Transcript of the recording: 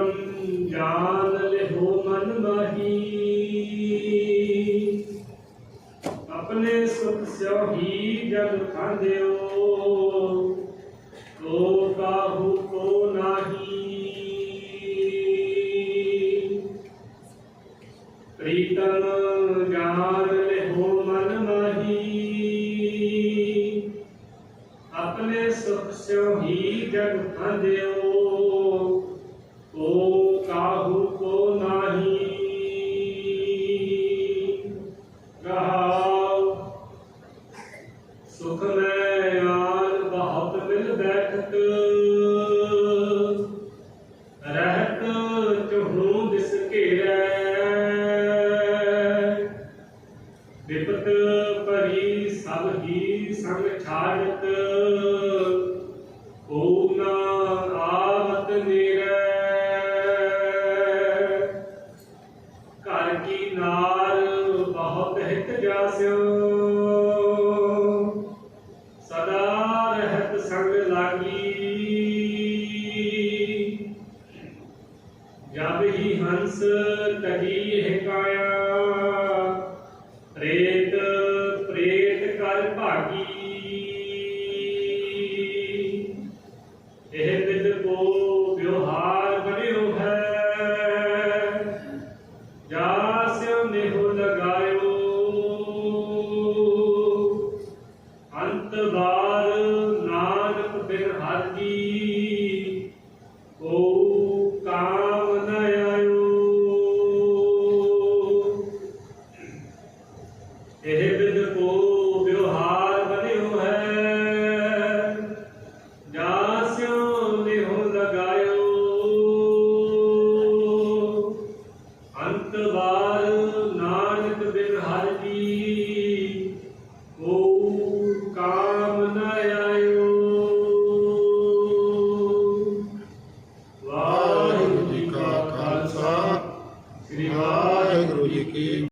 करम जान ले हो मन माही। अपने सुख से ही जग खांदे हो तो काहू को नाही। प्रीतम जान ले हो मन माही। अपने सुख से ही जग खांदे हो ਕੋ ਕਾਹੂ ਕੋ ਨਾਹੀ। ਰਹਾਉ। ਸੁਖ ਮੈਂ ਆਨ ਬਹੁਤ ਮਿਲ ਬੈਠਤ ਰਹਿਤ ਚਹੂ ਦਿਸ ਘੇਰੈ। ਵਿਪਤ ਭਰੀ ਸਭ ਹੀ ਸੰਗ ਛਾੜਤ। ਕੀ ਨਾਰ ਬਹੁਤ ਹਿਤ ਜਾਸਿਓ। ਸਦਾ ਰਹਿਤ ਸੰਗ ਲਾਗੀ। ਜਬ ਹੀ ਹੰਸ ਤਜੀ ਹਿਕਾਇਆ ਰੇ ਕਾਰ ਨਾਨਕ ਬਿਨ ਹਾਜੀ ਓ ਕਾਮ ਨ ਆਇਓ। ਇਹ ਬਿਨ ਕੋ ਵਿਵਹਾਰ ਬਨਿਓ ਹੈ। ਜਾਸਿਓ ਨਿਹੁ ਲਗਾਇਓ। ਅੰਤ ਵਾਰ ਨਾਨਕ ਬਿਨ ਹਾਜੀ ये कि